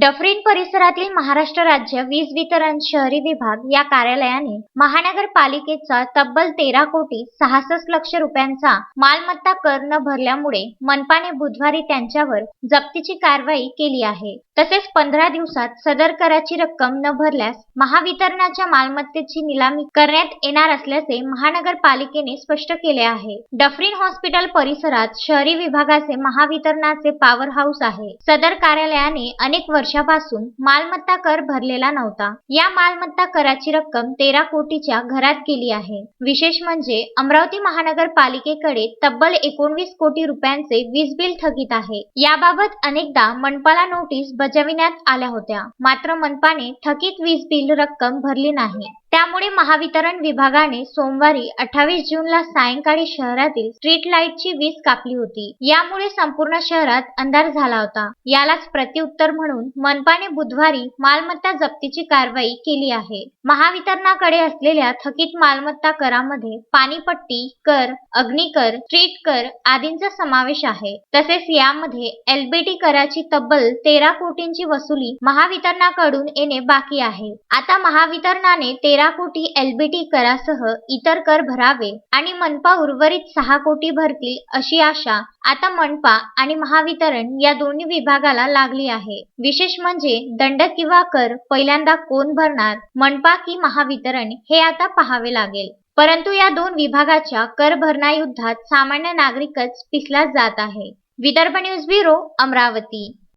Dufferin परिसरातील महाराष्ट्र राज्य वीज वितरण शहरी विभाग या कार्यालयाने महानगरपालिकेचा तब्बल तेरा कोटी सहासष्ट लक्ष रुपयांचा मालमत्ता कर न भरल्यामुळे मनपाने बुधवारी त्यांच्यावर जप्तीची कारवाई केली आहे. तसेच पंधरा दिवसात सदर कराची रक्कम न भरल्यास महावितरणाच्या मालमत्तेची निलामी करण्यात येणार असल्याचे महानगरपालिकेने स्पष्ट केले आहे. डफरीन हॉस्पिटल परिसरात शहरी विभागाचे महावितरणाचे पॉवर हाऊस आहे. सदर कार्यालयाने अनेक वर्ष वर्षापासून मालमत्ता कर भरलेला नव्हता. या मालमत्ता कराची रक्कम तेरा कोटीच्या घरात गेली आहे. विशेष म्हणजे अमरावती महानगरपालिकेकडे तब्बल एकोणवीस कोटी रुपयांचे वीज बिल थकीत आहे. याबाबत अनेकदा मनपाला नोटीस बजाविण्यात आल्या होत्या. मात्र मनपाने थकीत वीज बिल रक्कम भरली नाही. त्यामुळे महावितरण विभागाने सोमवारी अठ्ठावीस जूनला सायंकाळी शहरातील स्ट्रीट लाईटची वीज कापली होती. यामुळे संपूर्ण शहरात अंधार झाला होता. यालाच प्रत्युत्तर म्हणून मनपाने बुधवारी मालमत्ता जप्तीची कारवाई केली आहे. महावितरणाकडे असलेल्या थकीत मालमत्ता करामध्ये पाणीपट्टी कर अग्निकर स्ट्रीट कर आदींचा समावेश आहे. तसेच यामध्ये एलबीटी कराची तब्बल तेरा कोटींची वसुली महावितरणाकडून येणे बाकी आहे. आता महावितरणाने तेरा कोटी एलबीटी करासह इतर कर भरावे आणि मनपा उर्वरित सहा कोटी भरतील अशी आशा आता मनपा आणि महावितरण या दोन्ही विभागाला लागली आहे. विशेष म्हणजे दंड किंवा कर पहिल्यांदा कोण भरणार मनपा की महावितरण हे आता पाहावे लागेल. परंतु या दोन विभागाच्या कर भरणा युद्धात सामान्य नागरिकच पिसला जात आहे. Vidarbha news bureau Amravati.